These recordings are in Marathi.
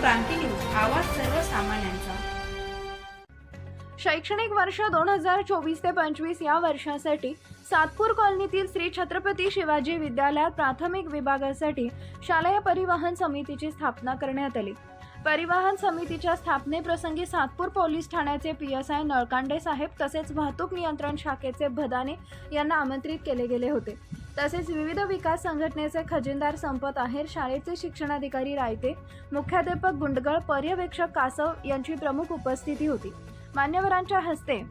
क्रांती न्यूज आवाज सर्वसामान्यांचा. शैक्षणिक वर्ष दोन हजार चोवीस ते पंचवीस या वर्षासाठी सातपूर कॉलनीतील श्री छत्रपती शिवाजी विद्यालयात प्राथमिक विभागासाठी शालेय परिवहन समितीची स्थापना करण्यात आली. परिवहन समितीच्या स्थापनेप्रसंगी सातपूर पोलीस ठाण्याचे पी एस आय नळकांडे साहेब तसेच वाहतूक नियंत्रण शाखेचे भदाने यांना आमंत्रित केले गेले होते. तसेच विविध विकास संघटनेचे खजिनदार संपत आहेर शाळेचे शिक्षणाधिकारी रायते मुख्याध्यापक गुंडगळ पर्यवेक्षक कासव यांची प्रमुख उपस्थिती होती. मान्यवरांच्या हस्ते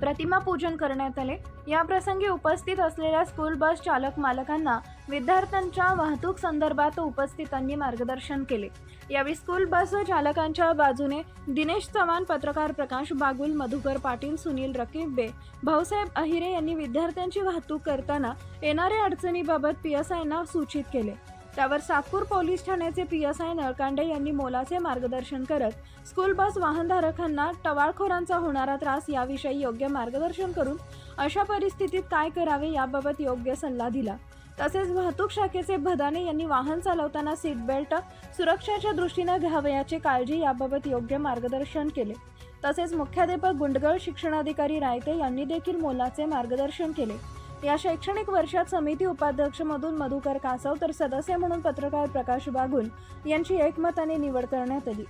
प्रतिमा पूजन करण्यात आले. याप्रसंगी उपस्थित असलेल्या स्कूल बस चालक मालकांना विद्यार्थ्यांच्या वाहतूक संदर्भात उपस्थितांनी मार्गदर्शन केले. यावेळी स्कूल बस चालकांच्या बाजूने दिनेश चव्हाण पत्रकार प्रकाश बागुल मधुकर पाटील सुनील रकीबे भाऊसाहेब अहिरे यांनी विद्यार्थ्यांची वाहतूक करताना येणाऱ्या अडचणीबाबत पी एस आयना सूचित केले. त्यावर सातपूर पोलीस ठाण्याचे पी एस आय नळकांडे यांनी मोलाचे मार्गदर्शन करत स्कूल बस वाहनधारकांना टवाळखोरांचा होणारा त्रास याविषयी योग्य मार्गदर्शन करून अशा परिस्थितीत काय करावे याबाबत योग्य सल्ला दिला. तसेच वाहतूक शाखेचे भदाने यांनी वाहन चालवताना सीट बेल्ट सुरक्षेच्या दृष्टीने घ्यावयाची काळजी याबाबत योग्य मार्गदर्शन केले. तसेच मुख्याध्यापक गुंडगळ शिक्षणाधिकारी रायते यांनी देखील मोलाचे मार्गदर्शन केले. या शैक्षणिक वर्षात समिती उपाध्यक्षमधून मधुकर कासव तर सदस्य म्हणून पत्रकार प्रकाश बागुल यांची एकमताने निवड करण्यात आली.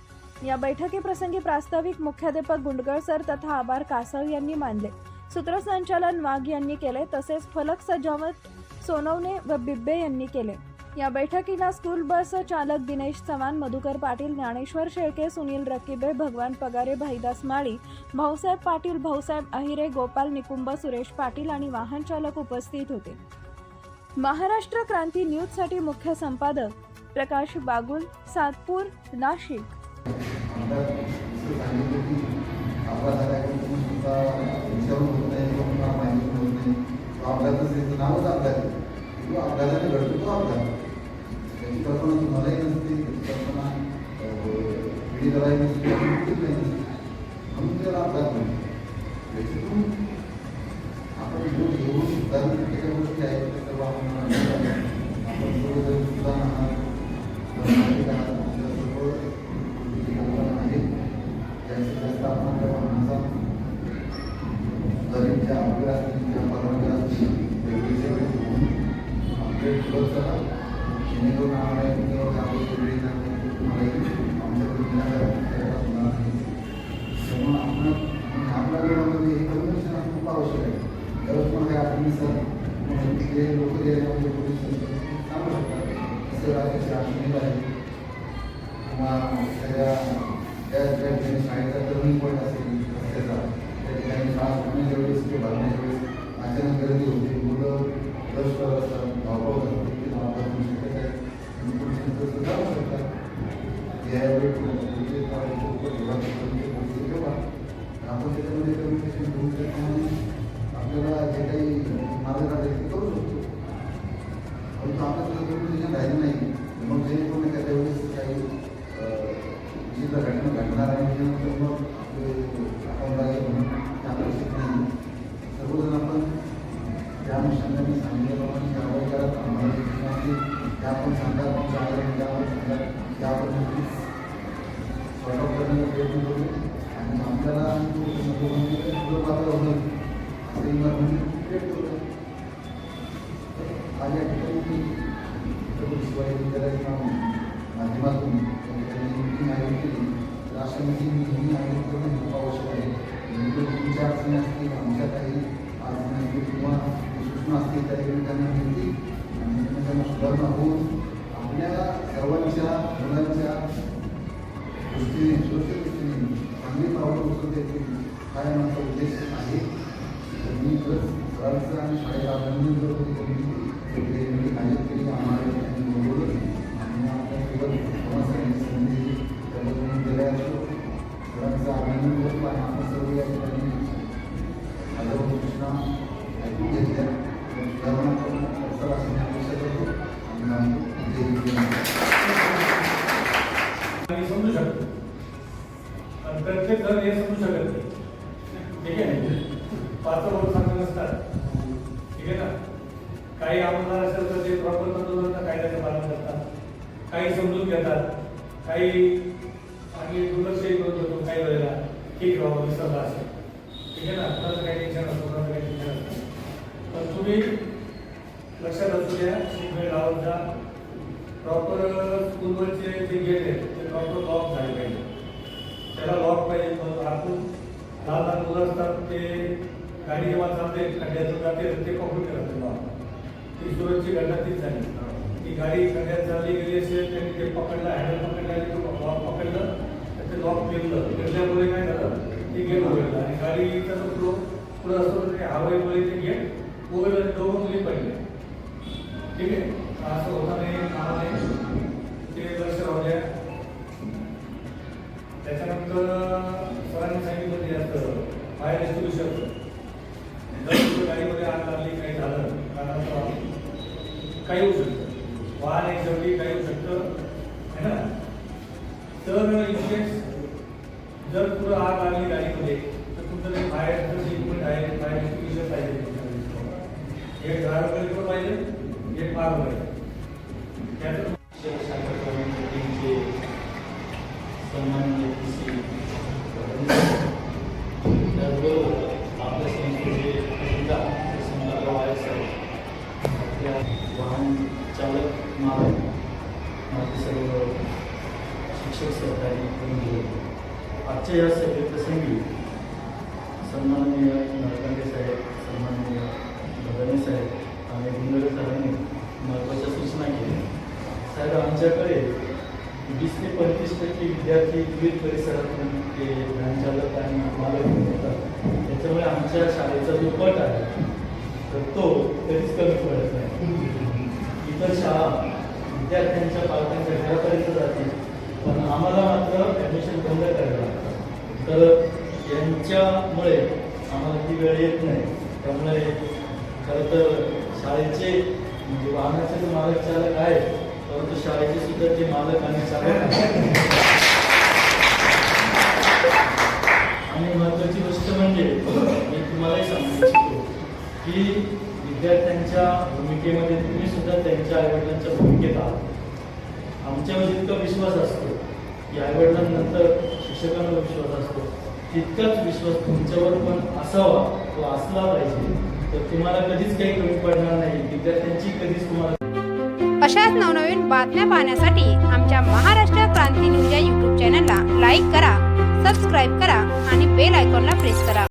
या बैठकीप्रसंगी प्रास्ताविक मुख्याध्यापक गुंडगळ सर तथा आभार कासव यांनी मानले. सूत्रसंचालन वाघ यांनी केले तसेच फलक सजावट सोनवणे व बिब्बे यांनी केले. या बैठकीला स्कूल बस चालक दिनेश चव्हाण मधुकर पाटील ज्ञानेश्वर शेळके सुनील रकीबे भगवान पगारे भाईदास माळी भाऊसाहेब पाटील भाऊसाहेब अहिरे गोपाल निकुंब सुरेश पाटील आणि वाहन चालक उपस्थित होते. महाराष्ट्र क्रांती न्यूजसाठी मुख्य संपादक प्रकाश बागुल सातपूर नाशिक. किंवा तुम्हाला माहिती होत नाही तो अपघातच त्याचं नावच अपघात आहे किंवा अपघाताने घडतो तो अपघात त्याची कल्पना तुम्हालाही नसते त्याची कल्पना पिढीलाही नसते आणि मुक्तीच नाही नसते म्हणून त्याला अपघात म्हणतो त्याच्यातून आपण जो घेऊन सुधारून प्रत्येक गोष्टी आहेत त्या सर्व आपण आपण अपडेट करत जेणेकरून आम्हाला किंवा वेळी तुम्हालाही आमच्याकडे होणार नाही त्यामुळे आपण आपल्या वेळामध्ये हे असणं खूप आवश्यक आहे त्यावेळेस पण काय आपण तिकडे लोक जे सांगू शकतात राज्याची आहे किंवा त्या त्या ठिकाणी शाळेचा टर्निंग पॉईंट असेल रस्त्याचा त्या ठिकाणी शाळा सुटण्याच्या वेळेस किंवा भरण्याच्या वेळेस अचानक गर्दी होते. मुलं रश करत धावपळ तुम्ही यावेळी आपण त्याच्यामध्ये कम्युनिकेशन आपल्याला जे काही मार्ग करू शकतो परंतु आपण जर कम्युनिकेशन राहिलं नाही मग जेणेकरून एखाद्या वेळेस काही जी घटना घडणार आहे मग आपले आपण राहिले म्हणून ते अपेक्षित नाही सर्वजण आपण त्या अनुषंगाने सांगितल्याप्रमाणे कारवाई करत आम्हाला जे ठिकाणी त्या आपण सांगा तुमच्या आल्याने त्या आपण सांगा त्या आपण नक्कीच सॉर्ट आउट करण्याचा प्रयत्न करू आणि आपल्याला तुझं वातावरण होईल असं इमारती क्रिएट करू आज या ठिकाणी मी छत्रपती शिवाजी विद्यालयाच्या माध्यमातून या ठिकाणी मीटिंग आयोजित केली तर अशा मीटिंग नेहमी आयोजित करणं सूचना असतील त्या त्यांना मिळतील आणि त्यांना सुधारणा होऊन आपल्या सर्वांच्या मुलांच्या दृष्टीने सुरक्षित दृष्टीने चांगली पावलं उचलते काय हा माझा उद्देश आहे. मी खरंच सरांचं आणि शाळेचं अभिनंदन करतो की त्यांनी वेगळी वेगळी आयोजित केली आम्हाला त्यांनी बोलवलं. आणि आपल्यासोबत प्रवासाने संधी त्याबद्दल मी असतो सरांचं अभिनंदन करतो आणि आपण सर्व या ठिकाणी हजारो सूचना ऐकून घेतल्या. प्रत्येक जण हे समजू शकत नाही. ठीक आहे पाच वर्ष सांगत नसतात. ठीक आहे ना? काही आमदार असेल तर ते प्रॉपर तंत्रज्ञानाचा कायद्याचं पालन करतात. काही समजून घेतात. काही आणि दुर्लक्षही करत होतो काही वेळेला. ठीक राहावं विसरला असेल. ठीक आहे ना? कोणाचं काही टेन्शन असतो कोणाचं काही टेन्शन असतं. पण तुम्ही लक्षात असू द्या वेळ लावत जा. प्रॉपर स्कूलवरचे जे गेट आहेत ते प्रॉपर लॉक झाले पाहिजे. त्याला लॉक पाहिजे मग दहा लहान लहान मुलं असतात ते गाडी जेव्हा चालते खड्ड्यातून जाते ते कॉम्प्युटर करतात लॉक ती सुरतची घटना तीच झाली. ती गाडी खड्ड्यात चालली गेली असेल त्यांनी ते पकडलं हॅडल पकडलं आणि तो लॉक पकडलं तर ते लॉक फिरलं फिरल्यामुळे काय झालं? ते गेट उघडलं. आणि गाडीचा जो फ्लो पुढं असतो ते हवाईमुळे ते गेट उघडलं आणि दोघं मुली पडले. ठीक आहे? असं होता नाही त्याच्यानंतर सरांनी सांगितलं ते असं फायर एक्सटिंग्विशर गाडीमध्ये आग लागली काही झालं कारणास्तव काही होऊ शकतं. वाहन एक शेवटी काही होऊ शकतं. है ना? तर इन्शुरन्स जर तुला आग लागली गाडीमध्ये तर तुमचं ते फायरचं इक्विपमेंट आहे फायर एक्सटिंग्विशर पाहिजे तुमच्याकडे. एक ड्रायव्हर पण पाहिजे? एक माग पाहिजे त्याचं संस्थेचे पिता आपल्या वाहन चालक मालक माझे सर्व शिक्षक सहकारी बंधू आजच्या या सभेप्रसंगी सन्माननीय नरकांडे साहेब सन्माननीय भगने साहेब आणि गुंडरे साहेबांनी महत्त्वाच्या सूचना केल्या. साहेब आमच्याकडे वीस ते पंचवीस टक्के विद्यार्थी विविध परिसरातून ते शाळेचा जो पट आहे. तर तो कधीच कमी पडत नाही. इतर शाळा विद्यार्थ्यांच्या पालकांच्या घरापर्यंत जाते पण आम्हाला मात्र ॲडमिशन बंद करायला लागतं. तर यांच्यामुळे आम्हाला ती वेळ येत नाही. त्यामुळे खरं तर शाळेचे म्हणजे वाहनाचे जे मालक चालक आहेत परंतु शाळेचे सुद्धा जे मालक आणि चालक आणि महत्वाची गोष्ट म्हणजे की विद्यार्थ्यांच्या भूमिकेमध्ये तुम्ही सुद्धा त्यांच्या आईवडिलांच्या भूमिकेत आहात. आमच्यावर जितका विश्वास असतो की आईवडिलांनंतर शिक्षकांवर विश्वास असतो तितकाच विश्वास तुमच्यावर पण असावा तो असला पाहिजे. तर तुम्हाला कधीच काही कमी पडणार नाही. विद्यार्थ्यांची कधीच तुम्हाला अशाच नवनवीन बातम्या पाहण्यासाठी आमच्या महाराष्ट्र क्रांती न्यूज या यूट्यूब चॅनलला लाईक करा सबस्क्राईब करा आणि बेल आयकॉनला प्रेस करा.